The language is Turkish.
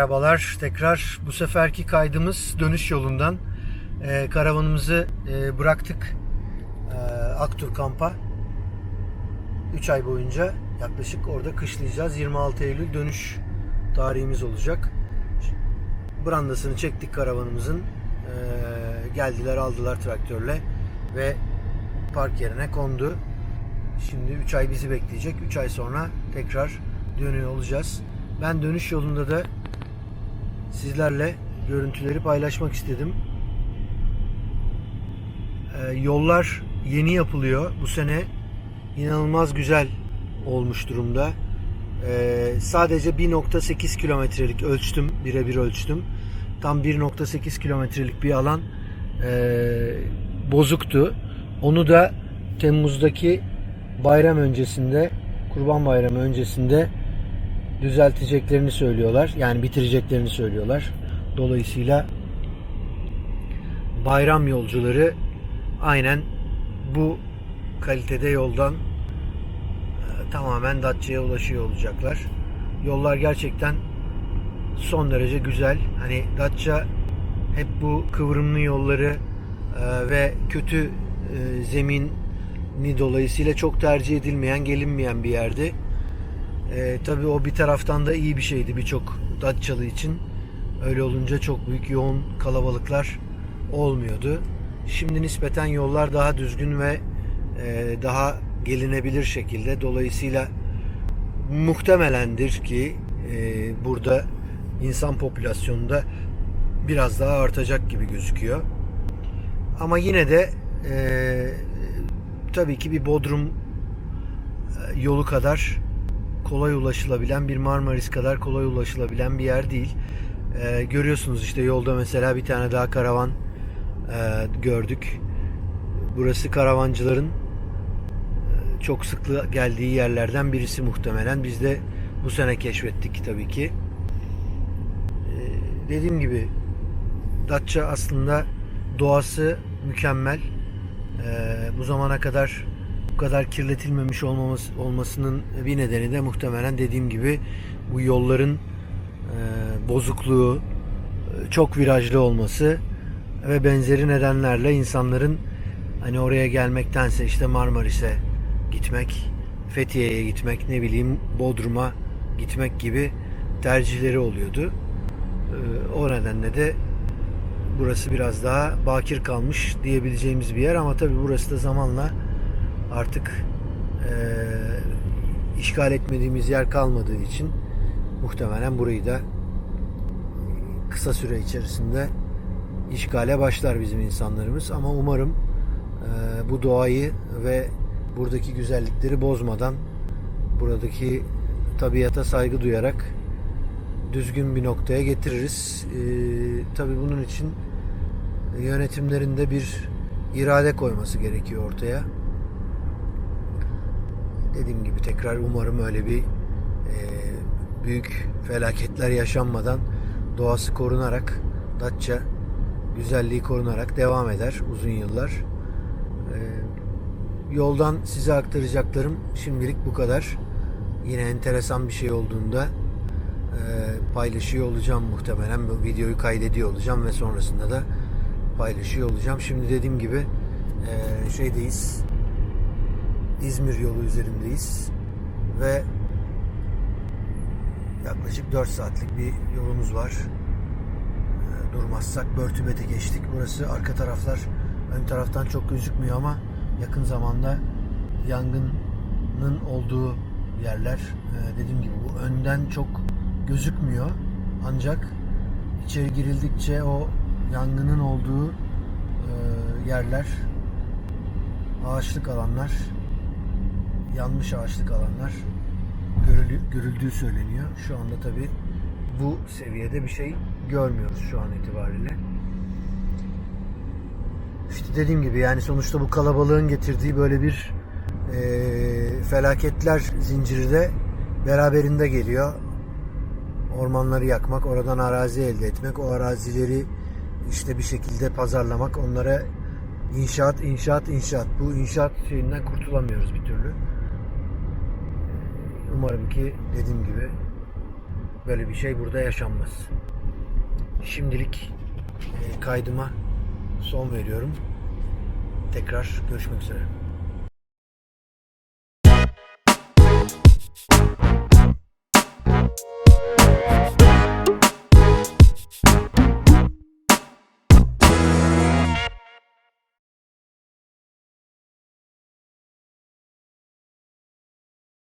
Merhabalar. Tekrar bu seferki kaydımız dönüş yolundan. Ee, karavanımızı e, bıraktık e, Aktur kampa. 3 ay boyunca yaklaşık orada kışlayacağız. 26 Eylül dönüş tarihimiz olacak. Brandasını çektik karavanımızın. Ee, geldiler aldılar traktörle ve park yerine kondu. Şimdi 3 ay bizi bekleyecek. 3 ay sonra tekrar dönüyor olacağız. Ben dönüş yolunda da sizlerle görüntüleri paylaşmak istedim. Ee, yollar yeni yapılıyor. Bu sene inanılmaz güzel olmuş durumda. Ee, sadece 1.8 kilometrelik ölçtüm. Birebir ölçtüm. Tam 1.8 kilometrelik bir alan ee, bozuktu. Onu da Temmuz'daki bayram öncesinde, Kurban Bayramı öncesinde düzelteceklerini söylüyorlar. Yani bitireceklerini söylüyorlar. Dolayısıyla bayram yolcuları aynen bu kalitede yoldan e, tamamen Datça'ya ulaşıyor olacaklar. Yollar gerçekten son derece güzel. Hani Datça hep bu kıvrımlı yolları e, ve kötü e, zemini dolayısıyla çok tercih edilmeyen, gelinmeyen bir yerdi. E, tabii o bir taraftan da iyi bir şeydi birçok Datçalı için. Öyle olunca çok büyük yoğun kalabalıklar olmuyordu. Şimdi nispeten yollar daha düzgün ve e, daha gelinebilir şekilde. Dolayısıyla muhtemelendir ki e, burada insan popülasyonunda biraz daha artacak gibi gözüküyor. Ama yine de e, tabii ki bir Bodrum e, yolu kadar kolay ulaşılabilen bir Marmaris kadar kolay ulaşılabilen bir yer değil. Ee, görüyorsunuz işte yolda mesela bir tane daha karavan e, gördük. Burası karavancıların e, çok sıklı geldiği yerlerden birisi muhtemelen. Biz de bu sene keşfettik tabii ki. Ee, dediğim gibi Datça aslında doğası mükemmel. Ee, bu zamana kadar kadar kirletilmemiş olmaması, olmasının bir nedeni de muhtemelen dediğim gibi bu yolların e, bozukluğu, e, çok virajlı olması ve benzeri nedenlerle insanların hani oraya gelmektense işte Marmaris'e gitmek, Fethiye'ye gitmek, ne bileyim Bodrum'a gitmek gibi tercihleri oluyordu. E, o nedenle de burası biraz daha bakir kalmış diyebileceğimiz bir yer ama tabii burası da zamanla artık e, işgal etmediğimiz yer kalmadığı için muhtemelen burayı da kısa süre içerisinde işgale başlar bizim insanlarımız ama umarım e, bu doğayı ve buradaki güzellikleri bozmadan buradaki tabiata saygı duyarak düzgün bir noktaya getiririz. E, tabii bunun için yönetimlerinde bir irade koyması gerekiyor ortaya dediğim gibi tekrar umarım öyle bir e, büyük felaketler yaşanmadan doğası korunarak Datça güzelliği korunarak devam eder uzun yıllar. E, yoldan size aktaracaklarım şimdilik bu kadar. Yine enteresan bir şey olduğunda e, paylaşıyor olacağım muhtemelen. Bu videoyu kaydediyor olacağım ve sonrasında da paylaşıyor olacağım. Şimdi dediğim gibi e, şeydeyiz. İzmir yolu üzerindeyiz ve yaklaşık 4 saatlik bir yolumuz var. Ee, Durmazsak Börtübet'e geçtik. Burası arka taraflar ön taraftan çok gözükmüyor ama yakın zamanda yangının olduğu yerler. Ee, Dediğim gibi bu önden çok gözükmüyor. Ancak içeri girildikçe o yangının olduğu e, yerler ağaçlık alanlar yanmış ağaçlık alanlar görüldüğü söyleniyor. Şu anda tabi bu seviyede bir şey görmüyoruz şu an itibariyle. İşte dediğim gibi yani sonuçta bu kalabalığın getirdiği böyle bir e, felaketler zinciri de beraberinde geliyor. Ormanları yakmak, oradan arazi elde etmek, o arazileri işte bir şekilde pazarlamak, onlara inşaat, inşaat, inşaat. Bu inşaat şeyinden kurtulamıyoruz bir türlü. Umarım ki dediğim gibi böyle bir şey burada yaşanmaz. Şimdilik e, kaydıma son veriyorum. Tekrar görüşmek üzere.